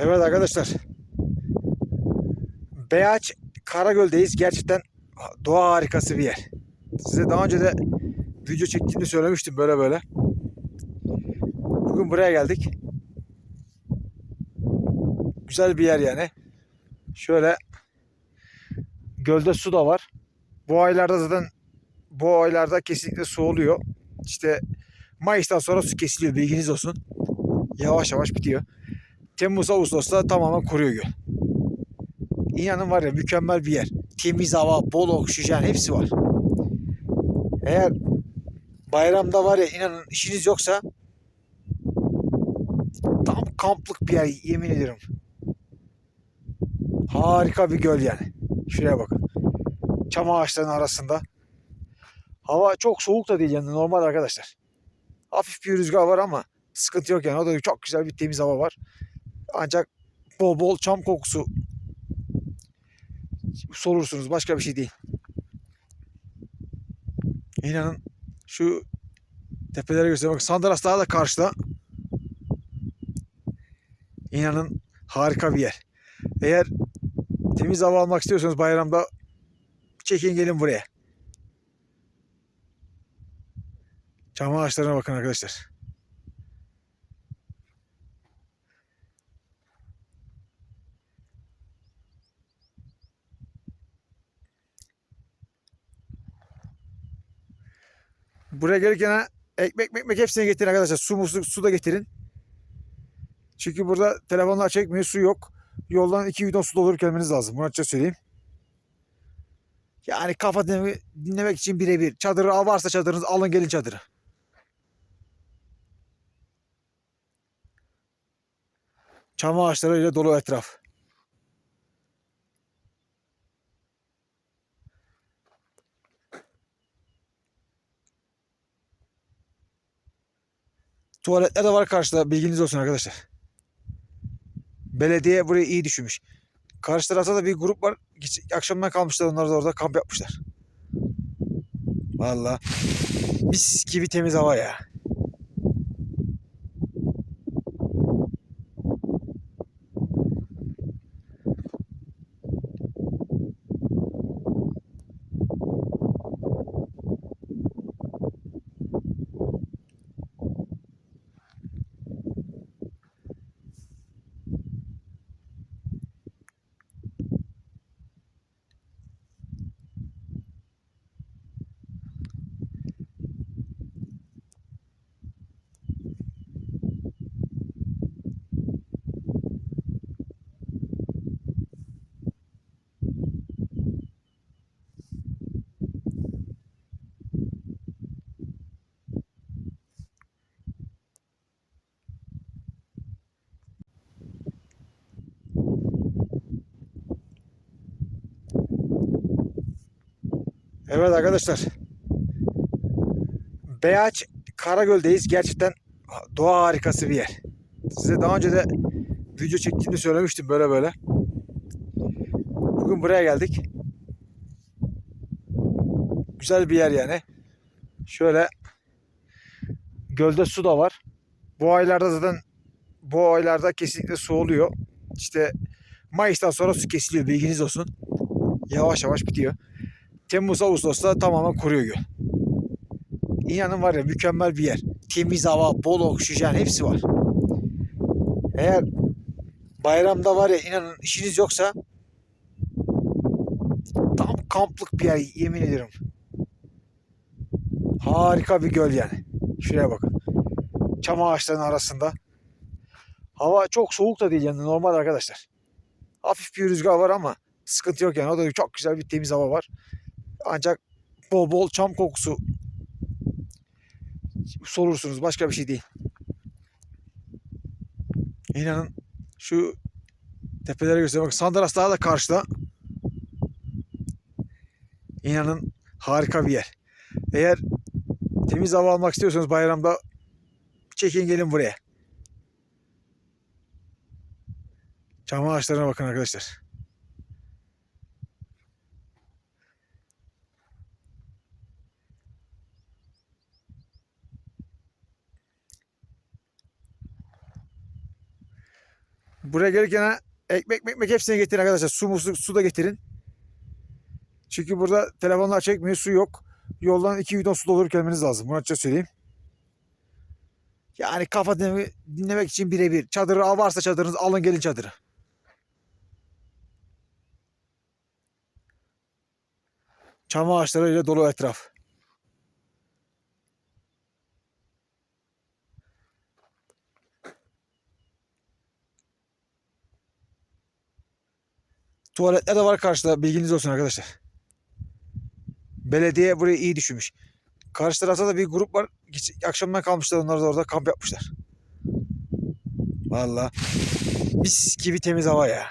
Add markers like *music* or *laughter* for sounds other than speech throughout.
Evet arkadaşlar. Beyaç Karagöl'deyiz. Gerçekten doğa harikası bir yer. Size daha önce de video çektiğimde söylemiştim böyle böyle. Bugün buraya geldik. Güzel bir yer yani. Şöyle gölde su da var. Bu aylarda zaten bu aylarda kesinlikle su oluyor. İşte Mayıs'tan sonra su kesiliyor bilginiz olsun. Yavaş yavaş bitiyor. Temmuz Ağustos'ta tamamen kuruyor göl. İnanın var ya mükemmel bir yer. Temiz hava, bol oksijen hepsi var. Eğer bayramda var ya inanın işiniz yoksa tam kamplık bir yer yemin ederim. Harika bir göl yani. Şuraya bakın. Çam ağaçlarının arasında. Hava çok soğuk da değil yani normal arkadaşlar. Hafif bir rüzgar var ama sıkıntı yok yani. O da çok güzel bir temiz hava var. Ancak bol bol çam kokusu solursunuz. Başka bir şey değil. İnanın şu tepelere göstereyim. Bak Sandaras Dağı da karşıda. İnanın harika bir yer. Eğer temiz hava almak istiyorsanız bayramda çekin gelin buraya. Çam ağaçlarına bakın arkadaşlar. Buraya gelirken ekmek ekmek hepsini getirin arkadaşlar. Su musluk su da getirin. Çünkü burada telefonlar çekmiyor, su yok. Yoldan iki bidon su doldurup gelmeniz lazım. Bunu açıkça söyleyeyim. Yani kafa dinleme- dinlemek için birebir. Çadırı al varsa çadırınız alın gelin çadırı. Çam ağaçlarıyla dolu etraf. Tuvaletler de var karşıda. Bilginiz olsun arkadaşlar. Belediye burayı iyi düşünmüş. Karşı tarafta da bir grup var. Akşamdan kalmışlar onlar da orada kamp yapmışlar. Vallahi mis gibi temiz hava ya. Evet arkadaşlar. Beyaç Karagöl'deyiz. Gerçekten doğa harikası bir yer. Size daha önce de video çektiğimde söylemiştim böyle böyle. Bugün buraya geldik. Güzel bir yer yani. Şöyle gölde su da var. Bu aylarda zaten bu aylarda kesinlikle su oluyor. İşte Mayıs'tan sonra su kesiliyor bilginiz olsun. Yavaş yavaş bitiyor. Temmuz Ağustos'ta tamamen kuruyor göl. İnanın var ya mükemmel bir yer. Temiz hava, bol oksijen hepsi var. Eğer bayramda var ya inanın işiniz yoksa tam kamplık bir yer yemin ederim. Harika bir göl yani. Şuraya bakın. Çam ağaçlarının arasında. Hava çok soğuk da değil yani normal arkadaşlar. Hafif bir rüzgar var ama sıkıntı yok yani. O da çok güzel bir temiz hava var. Ancak bol bol çam kokusu solursunuz. Başka bir şey değil. İnanın şu tepelere göstereyim. Bak Sandaras Dağı da karşıda. İnanın harika bir yer. Eğer temiz hava almak istiyorsanız bayramda çekin gelin buraya. Çam ağaçlarına bakın arkadaşlar. Buraya gelirken ekmek ekmek hepsini getirin arkadaşlar. Su, mu- su, da getirin. Çünkü burada telefonlar çekmiyor. Su yok. Yoldan iki bidon su doldurup gelmeniz lazım. Bunu açıkça söyleyeyim. Yani kafa dinleme- dinlemek için birebir. Çadırı al varsa çadırınız alın gelin çadırı. Çam ağaçlarıyla dolu etraf. Tuvaletler de var karşıda. Bilginiz olsun arkadaşlar. Belediye burayı iyi düşünmüş. Karşı tarafta da bir grup var. Akşamdan kalmışlar onlar da orada kamp yapmışlar. Vallahi mis gibi temiz hava ya.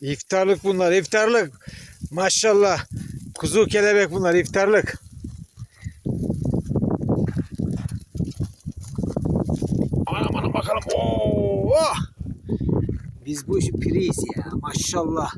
İftarlık bunlar iftarlık. Maşallah. Kuzu kelebek bunlar iftarlık. Anam bakalım. Oo! ah! Biz bu işi piriyiz ya. Maşallah.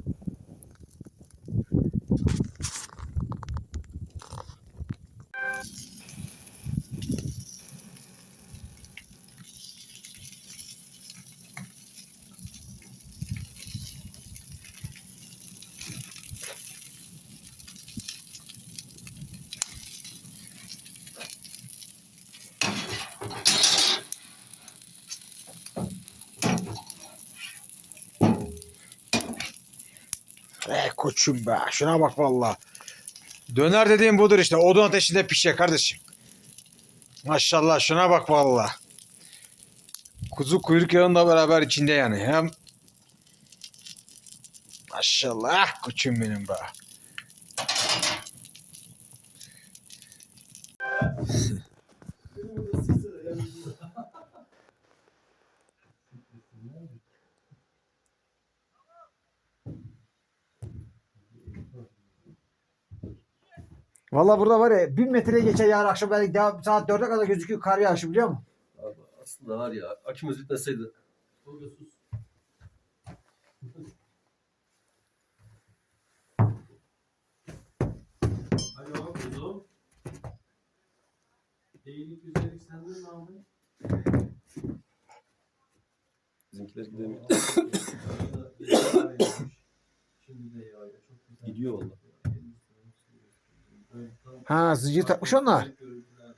Koçum be. Şuna bak valla. Döner dediğim budur işte. Odun ateşinde pişecek kardeşim. Maşallah şuna bak valla. Kuzu kuyruk yağında beraber içinde yani. Hem Maşallah koçum benim be. Valla burada var ya 1000 metreye geçer yarın akşam belki daha saat 4'e kadar gözüküyor kar yağışı biliyor musun? Abi aslında var ya akümüz bitmeseydi. Alo kuzum. İyilik güzellik sende mi abi? Bizimkiler gidemiyor. *coughs* Şimdi de yağıyor. Çok güzel. Gidiyor valla. Ha zincir takmış onlar. Görüntüler.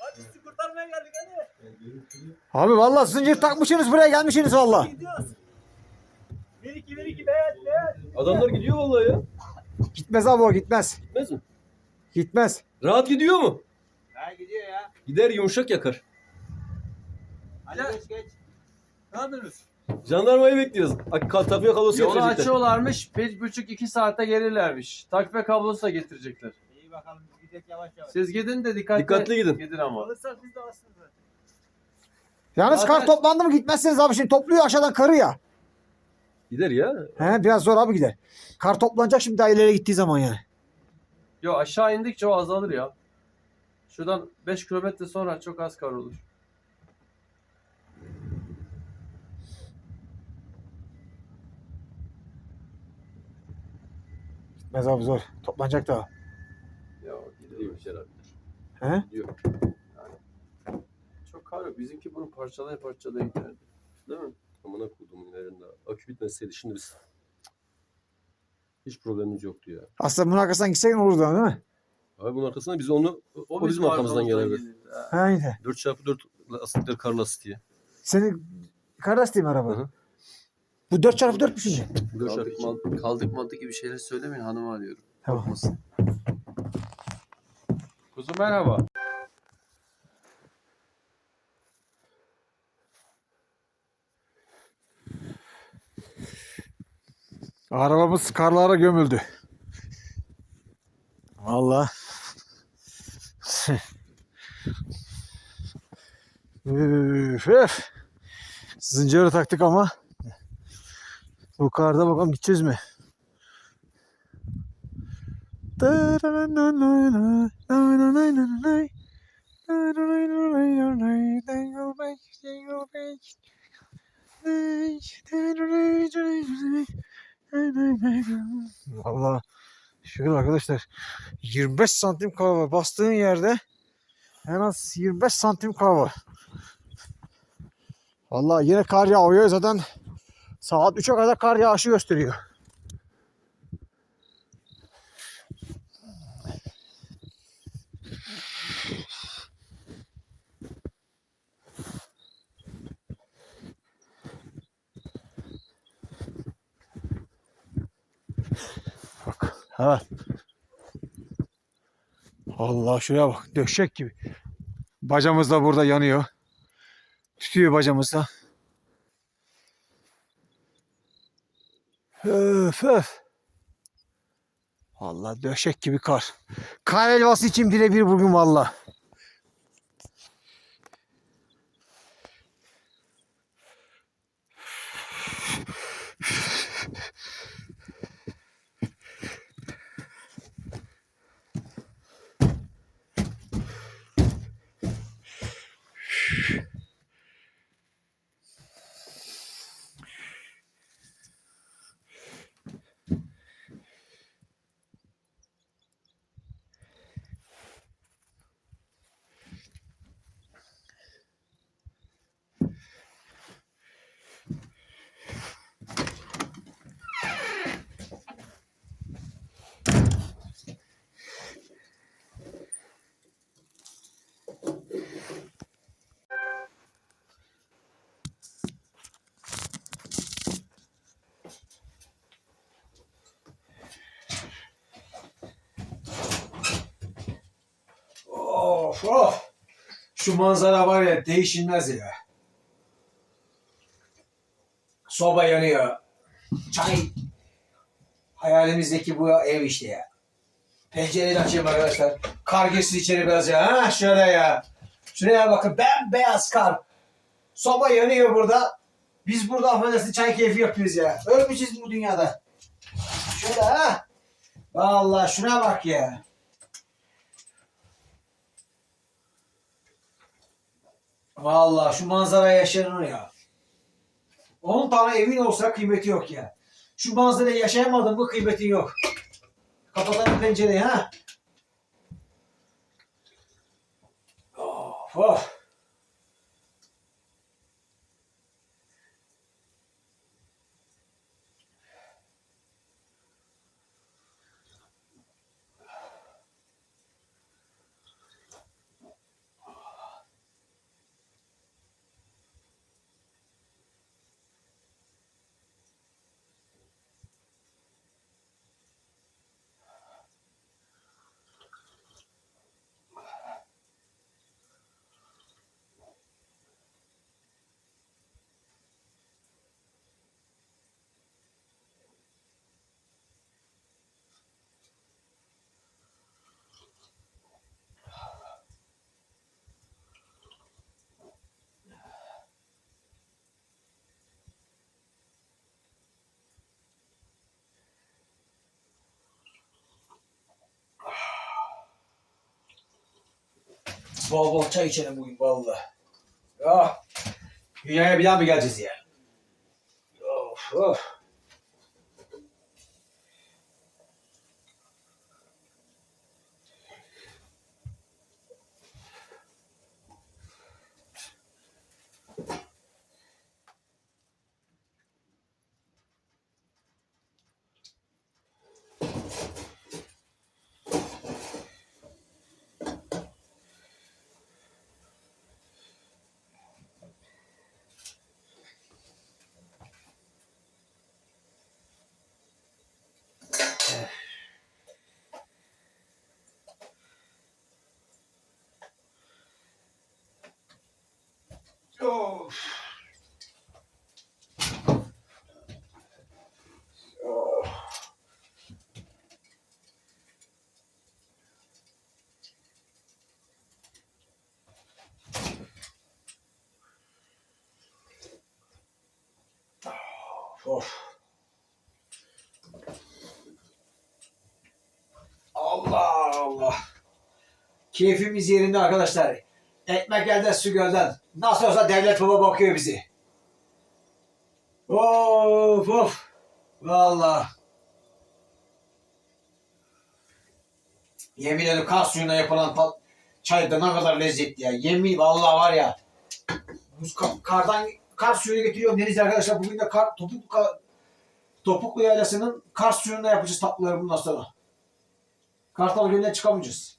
Hadi sizi kurtarmaya geldik hadi. Yani görüntülü- Abi valla zincir takmışsınız buraya gelmişsiniz valla. Bir iki bir iki beyaz beyaz. Adamlar gidiyor vallahi ya. Gitmez abi o gitmez. Gitmez mi? Gitmez. Rahat gidiyor mu? Ha gidiyor ya. Gider yumuşak yakar. Hadi geç geç. Ne yapıyorsunuz? Jandarmayı bekliyoruz. Ak- Takviye kablosu Yolu getirecekler. açıyorlarmış. Bir buçuk iki saate gelirlermiş. Takviye kablosu da getirecekler. İyi bakalım biz gidelim yavaş yavaş. Siz gidin de dikkatli, Dikkatli gidin. Gidin ama. Alırsak biz de aslında. Yalnız Zaten- kar toplandı mı gitmezsiniz abi şimdi topluyor aşağıdan karı ya. Gider ya. He biraz zor abi gider. Kar toplanacak şimdi daha ileri gittiği zaman yani. Yo aşağı indikçe o azalır ya. Şuradan 5 kilometre sonra çok az kar olur. Gitmez abi zor. Toplanacak da. Ya Gidiyor herhalde. He? Gidiyor. Çok kar yok. Bizimki bunu parçalaya parçalaya giderdi. Değil mi? Amına koyduğumun yerinde. Akü bitmeseydi şimdi biz. Hiç problemimiz yoktu ya. Aslında bunun arkasından gitseydin olurdu ama değil mi? Abi bunun arkasında biz onu o, bizim arkamızdan gelirdi. Ha. Aynen. 4x4 lastikler kar lastiği. Senin kar lastiği mi araba? Hı hı. Bu 4x4 mü şimdi? 4x4. Kaldık, mal, kaldık maldık gibi şeyler söylemeyin hanımı arıyorum. Tamam. Korkmasın. Kuzum merhaba. Arabamız karlara gömüldü. Valla. Üf, üf. Zinciri taktık ama bu karda bakalım gideceğiz mi? Valla şükür arkadaşlar 25 santim kar var. Bastığın yerde en az 25 santim kar var. Valla yine kar yağıyor zaten saat 3'e kadar kar yağışı gösteriyor. Bak. Ha. Allah şuraya bak. Döşek gibi. Bacamız da burada yanıyor. Tutuyor bacamızda. Öf öf. Vallahi döşek gibi kar. Kar helvası için birebir bugün valla. Of of. Şu manzara var ya değişilmez ya. Soba yanıyor. Çay. Hayalimizdeki bu ev işte ya. Pencereyi açayım arkadaşlar. Kar girsin içeri biraz ya. Ha şöyle ya. Şuraya bakın bembeyaz kar. Soba yanıyor burada. Biz burada affedersin çay keyfi yapıyoruz ya. Ölmüşüz bu dünyada. Şöyle ha. Vallahi şuna bak ya. Vallahi şu manzaraya yaşanır ya. 10 tane evin olsa kıymeti yok ya. Şu manzaraya yaşayamadın mı kıymetin yok. Kapatalım pencereyi ha. Of, of. Bol bol çay içelim bugün vallahi. Ah. Dünyaya bir daha mı geleceğiz ya? Of. Of. Oh. Of. Allah Allah. Keyfimiz yerinde arkadaşlar. Ekmek elden su gölden. Nasıl olsa devlet baba bakıyor bizi. Of of. Valla. Yemin ederim kar suyuna yapılan tat, çay da ne kadar lezzetli ya. Yemin vallahi var ya. Buz ka- kardan kar suyunu getiriyorum deniz arkadaşlar. Bugün de kar, topuk, ka- Topuklu Yaylası'nın kar suyuna yapacağız tatlıları bundan sonra. Kartal Gölü'ne çıkamayacağız.